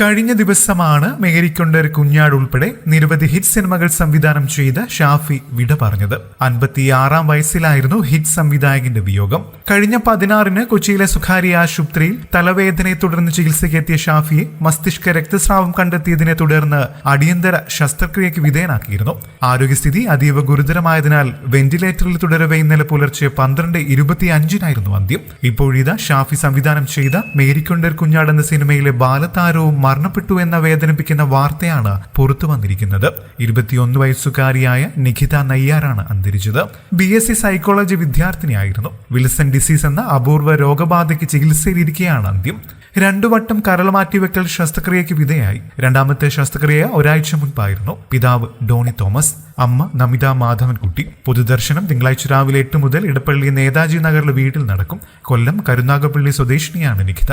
കഴിഞ്ഞ ദിവസമാണ് മേരിക്കൊണ്ടർ കുഞ്ഞാട് ഉൾപ്പെടെ നിരവധി ഹിറ്റ് സിനിമകൾ സംവിധാനം ചെയ്ത ഷാഫി വിട പറഞ്ഞത്. അൻപത്തിയാറാം വയസ്സിലായിരുന്നു ഹിറ്റ് സംവിധായകന്റെ വിയോഗം. കഴിഞ്ഞ പതിനാറിന് കൊച്ചിയിലെ സ്വകാര്യ ആശുപത്രിയിൽ തലവേദനയെ തുടർന്ന് ചികിത്സയ്ക്കെത്തിയ ഷാഫിയെ മസ്തിഷ്ക രക്തസ്രാവം കണ്ടെത്തിയതിനെ തുടർന്ന് അടിയന്തര ശസ്ത്രക്രിയയ്ക്ക് വിധേയനാക്കിയിരുന്നു. ആരോഗ്യസ്ഥിതി അതീവ ഗുരുതരമായതിനാൽ വെന്റിലേറ്ററിൽ തുടരവെ ഇന്നലെ പുലർച്ചെ പന്ത്രണ്ട് ഇരുപത്തിയഞ്ചിനായിരുന്നു അന്ത്യം. ഇപ്പോഴിതാ ഷാഫി സംവിധാനം ചെയ്ത മേരിക്കൊണ്ടർ കുഞ്ഞാട് എന്ന സിനിമയിലെ ബാലതാരവും മരണപ്പെട്ടു എന്ന വേദനിപ്പിക്കുന്ന വാർത്തയാണ് പുറത്തു വന്നിരിക്കുന്നത്. ഇരുപത്തിയൊന്ന് വയസ്സുകാരിയായ നിഖിത നയ്യാറാണ് അന്തരിച്ചത്. ബി എസ് സി സൈക്കോളജി വിദ്യാർത്ഥിനിയായിരുന്നു. വിൽസൺ ഡിസീസ് എന്ന അപൂർവ രോഗബാധയ്ക്ക് ചികിത്സയിലിരിക്കെയാണ് അന്ത്യം. രണ്ടു വട്ടം കരൾ മാറ്റിവെക്കൽ ശസ്ത്രക്രിയയ്ക്ക് വിധേയായി. രണ്ടാമത്തെ ശസ്ത്രക്രിയ ഒരാഴ്ച മുൻപായിരുന്നു. പിതാവ് ഡോണി തോമസ് അമ്മ നമിത മാധവൻകുട്ടി. പൊതുദർശനം തിങ്കളാഴ്ച രാവിലെ എട്ട് മുതൽ ഇടപ്പള്ളി നേതാജി നഗറിലെ വീട്ടിൽ നടക്കും. കൊല്ലം കരുനാഗപ്പള്ളി സ്വദേശിനിയാണ് നിഖിത.